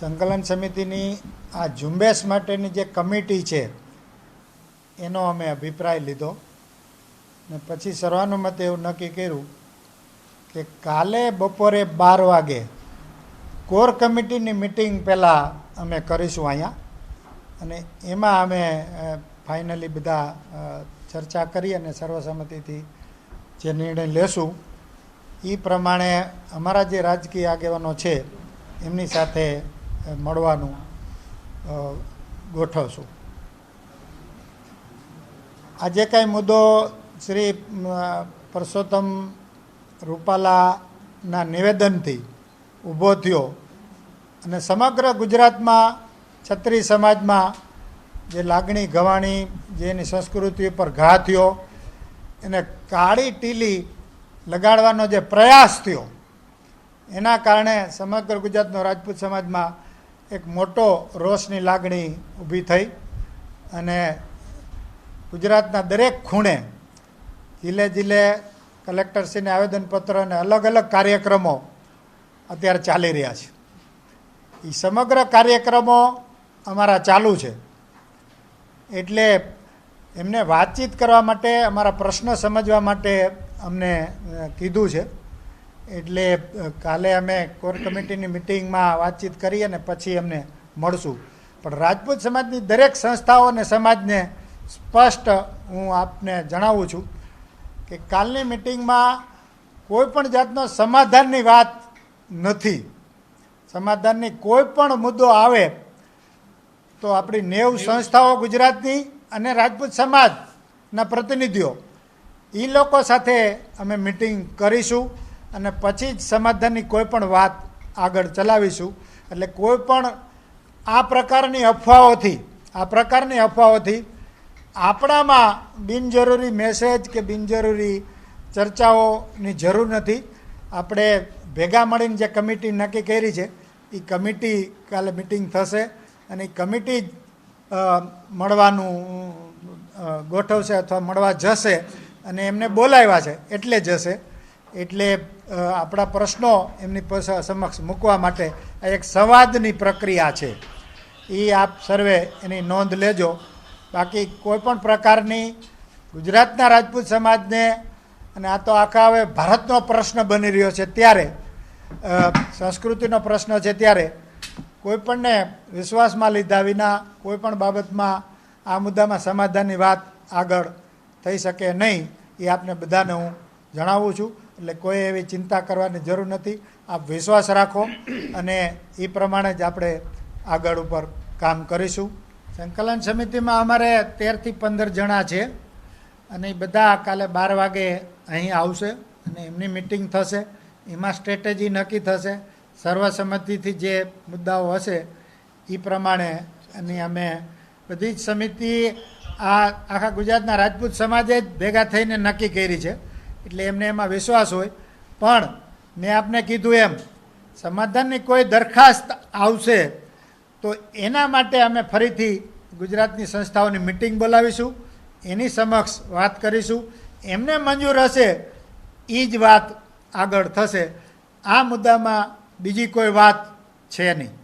સંકલન સમિતિની આ ઝુંબેશ માટેની જે કમિટી છે, એનો અમે અભિપ્રાય લીધો. ને પછી સર્વાનુમતે એવું નક્કી કર્યું કે કાલે બપોરે બાર વાગે કોર કમિટીની મિટિંગ પહેલાં અમે કરીશું અહીંયા. અને એમાં અમે ફાઇનલી બધા ચર્ચા કરી અને સર્વસંમતિથી જે નિર્ણય લેશું એ પ્રમાણે અમારા જે રાજકીય આગેવાનો છે, એમની સાથે મળવાનું ગોઠવશું. આ જે કાંઈ મુદ્દો શ્રી પરસોત્તમ રૂપાલાના નિવેદનથી ઊભો થયો અને સમગ્ર ગુજરાતમાં છત્રી સમાજમાં જે લાગણી ગવાણી, જે એની સંસ્કૃતિ ઉપર ઘા થયો, એને કાળી ટીલી લગાડવાનો જે પ્રયાસ થયો, એના કારણે સમગ્ર ગુજરાતનો રાજપૂત સમાજમાં એક મોટો રોષની લાગણી ઊભી થઈ અને ગુજરાતના દરેક ખૂણે જિલ્લે જિલ્લે કલેક્ટરશ્રીને આવેદનપત્ર અને અલગ અલગ કાર્યક્રમો અત્યારે ચાલી રહ્યા છે. એ સમગ્ર કાર્યક્રમો અમારા ચાલુ છે. એટલે એમને વાતચીત કરવા માટે, અમારા પ્રશ્ન સમજવા માટે અમને કીધું છે. એટલે કાલે અમે કોર કમિટીની મિટિંગમાં વાતચીત કરી અને પછી અમને મળશું. પણ રાજપૂત સમાજની દરેક સંસ્થાઓ અને સમાજને સ્પષ્ટ હું આપને જણાવું છું કે કાલની મિટિંગમાં કોઈ પણ જાતનો સમાધાનની વાત નથી. સમાધાનની કોઈ પણ મુદ્દો આવે તો આપણી નેવ સંસ્થાઓ ગુજરાતની અને રાજપૂત સમાજના પ્રતિનિધિઓ એ લોકો સાથે અમે મિટિંગ કરીશું. અને પછી જ સમાધાનની કોઈ પણ વાત આગળ ચલાવીશું. એટલે કોઈ પણ આ પ્રકારની અફવાઓથી, આ પ્રકારની અફવાઓથી આપણામાં બિનજરૂરી મેસેજ કે બિનજરૂરી ચર્ચાઓની જરૂર નથી. આપણે ભેગા મળીને જે કમિટી નક્કી કરી છે એ કમિટી કાલે મિટિંગ થશે અને એ કમિટી મળવાનું ગોઠવશે અથવા મળવા જશે અને એમને બોલાવ્યા છે, એટલે જશે. એટલે આપણા પ્રશ્નો એમની સમક્ષ મૂકવા માટે આ એક સંવાદની પ્રક્રિયા છે. એ આપ સર્વે એની નોંધ લેજો. બાકી કોઈપણ પ્રકારની ગુજરાતના રાજપૂત સમાજને, અને આ તો આખા હવે ભારતનો પ્રશ્ન બની રહ્યો છે ત્યારે સંસ્કૃતિનો પ્રશ્ન છે ત્યારે કોઈપણને વિશ્વાસમાં લીધા વિના કોઈપણ બાબતમાં આ મુદ્દામાં સમાધાનની વાત આગળ થઈ શકે નહીં, એ આપને બધાને હું જણાવું છું. એટલે કોઈ એવી ચિંતા કરવાની જરૂર નથી. આપ વિશ્વાસ રાખો અને એ પ્રમાણે જ આપણે આગળ ઉપર કામ કરીશું. સંકલન સમિતિમાં અમારે તેરથી પંદર જણા છે અને એ બધા કાલે બાર વાગે અહીં આવશે અને એમની મિટિંગ થશે. એમાં સ્ટ્રેટેજી નક્કી થશે. સર્વસંમતિથી જે મુદ્દાઓ હશે એ પ્રમાણે અને અમે બધી જ સમિતિ આ આખા ગુજરાતના રાજપૂત સમાજે જ ભેગા થઈને નક્કી કરી છે. એટલે એમને એમાં વિશ્વાસ હોય. પણ મેં આપને કીધું એમ, સમાધાનની કોઈ દરખાસ્ત આવશે તો એના માટે અમે ફરીથી ગુજરાતની સંસ્થાઓની મિટિંગ બોલાવીશું, એની સમક્ષ વાત કરીશું. એમને મંજૂર હશે એ જ વાત આગળ થશે. આ મુદ્દામાં બીજી કોઈ વાત છે નહીં.